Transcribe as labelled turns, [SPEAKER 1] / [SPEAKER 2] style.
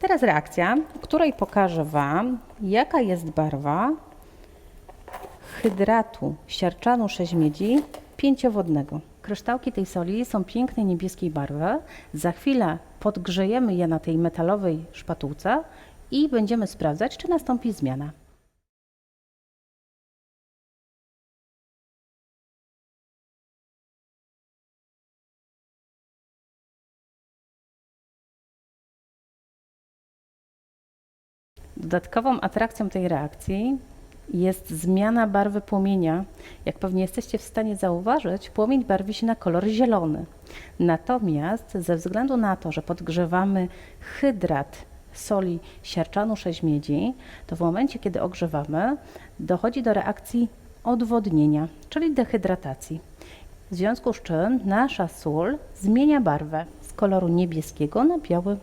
[SPEAKER 1] Teraz reakcja, w której pokażę Wam, jaka jest barwa hydratu siarczanu 6 miedzi pięciowodnego. Kryształki tej soli są pięknej niebieskiej barwy. Za chwilę podgrzejemy je na tej metalowej szpatułce i będziemy sprawdzać, czy nastąpi zmiana. Dodatkową atrakcją tej reakcji jest zmiana barwy płomienia. Jak pewnie jesteście w stanie zauważyć, płomień barwi się na kolor zielony. Natomiast ze względu na to, że podgrzewamy hydrat soli siarczanu 6 miedzi, to w momencie, kiedy ogrzewamy, dochodzi do reakcji odwodnienia, czyli dehydratacji. W związku z czym nasza sól zmienia barwę z koloru niebieskiego na biały